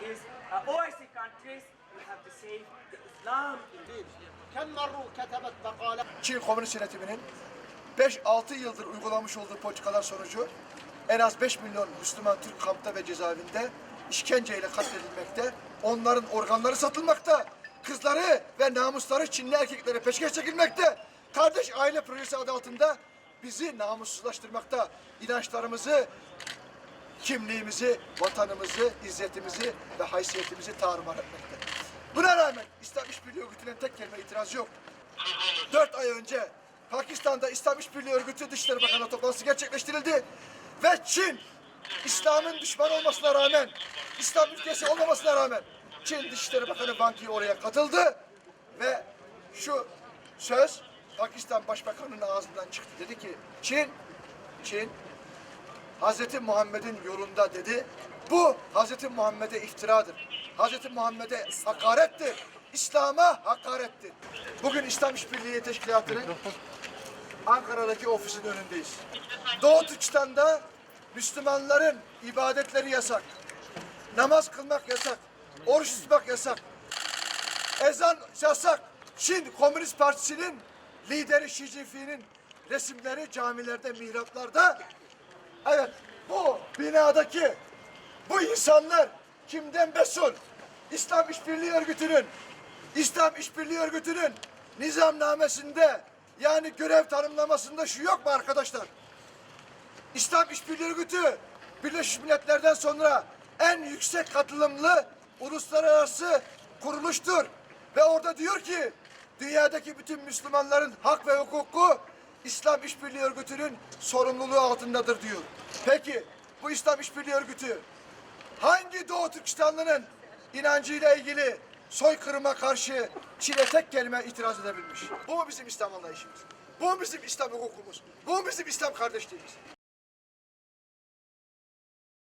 his uh, OIC countries, we have to save the Islam. Çin Komünist Yönetimi'nin 5-6 yıldır uygulamış olduğu politikalar sonucu en az 5 milyon Müslüman Türk kampta ve cezaevinde işkenceyle katledilmekte, onların organları satılmakta, kızları ve namusları Çinli erkeklere peşkeş çekilmekte, kardeş aile projesi adı altında bizi namussuzlaştırmakta, inançlarımızı kimliğimizi, vatanımızı, izzetimizi ve haysiyetimizi tarumar etmekte. Buna rağmen İslam İşbirliği Örgütü'ne tek kelime itiraz yok. Dört ay önce Pakistan'da İslam İşbirliği Örgütü Dışişleri Bakanı toplantısı gerçekleştirildi. Ve Çin, İslam'ın düşman olmasına rağmen, İslam ülkesi olmamasına rağmen Çin Dışişleri Bakanı Wang Yi oraya katıldı. Ve şu söz Pakistan Başbakanı'nın ağzından çıktı. Dedi ki Çin, Çin Hazreti Muhammed'in yolunda dedi. Bu Hazreti Muhammed'e iftiradır. Hazreti Muhammed'e hakarettir. İslam'a hakarettir. Bugün İslam İşbirliği Teşkilatı'nın Ankara'daki ofisinin önündeyiz. Doğu Türkistan'da Müslümanların ibadetleri yasak. Namaz kılmak yasak. Oruç tutmak yasak. Ezan yasak. Çin Komünist Partisi'nin lideri Xi Jinping'in resimleri camilerde, mihraplarda Evet, bu binadaki bu insanlar kimden mesul? İslam İşbirliği Örgütü'nün, İslam İşbirliği Örgütü'nün nizamnamesinde yani görev tanımlamasında şu yok mu arkadaşlar? İslam İşbirliği Örgütü Birleşmiş Milletler'den sonra en yüksek katılımlı uluslararası kuruluştur. Ve orada diyor ki dünyadaki bütün Müslümanların hak ve hukuku İslam İşbirliği Örgütü'nün sorumluluğu altındadır diyor. Peki bu İslam İşbirliği Örgütü hangi Doğu Türkistanlı'nın inancıyla ilgili soykırıma karşı Çin'e tek kelime itiraz edebilmiş? Bu mu bizim İslam anlayışımız? Bu mu bizim İslam hukukumuz? Bu mu bizim İslam kardeşliğimiz?